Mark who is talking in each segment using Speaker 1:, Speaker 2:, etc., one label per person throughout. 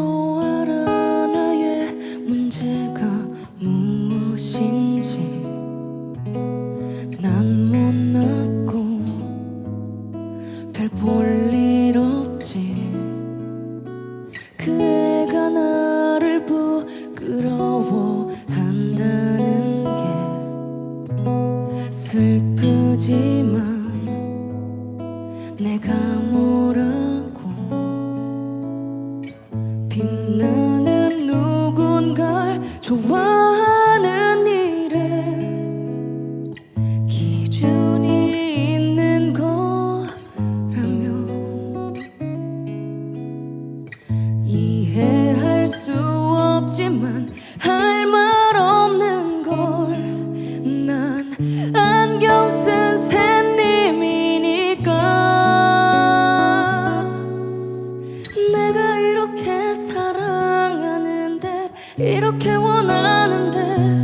Speaker 1: 나도 알아 나의 문제가 무엇인지 난 못났고 별 볼 일 없지. 그 애가 나를 부끄러워한다는 게 슬프지만 내가 모르 좋아하는 일에 기준이 있는 거라면 이해할 수 이렇게 원하는데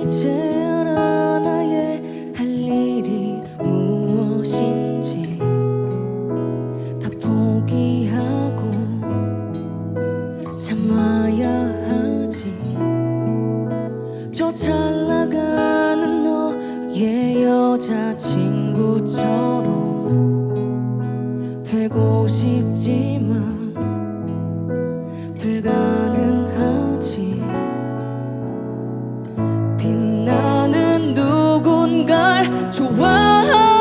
Speaker 1: 이제야 나의 할 일이 무엇인지 다 포기하고 참아야 하지. 저 잘나가는 너의 여자친구처럼 되고 싶지만 불가능 누군가를 좋아하는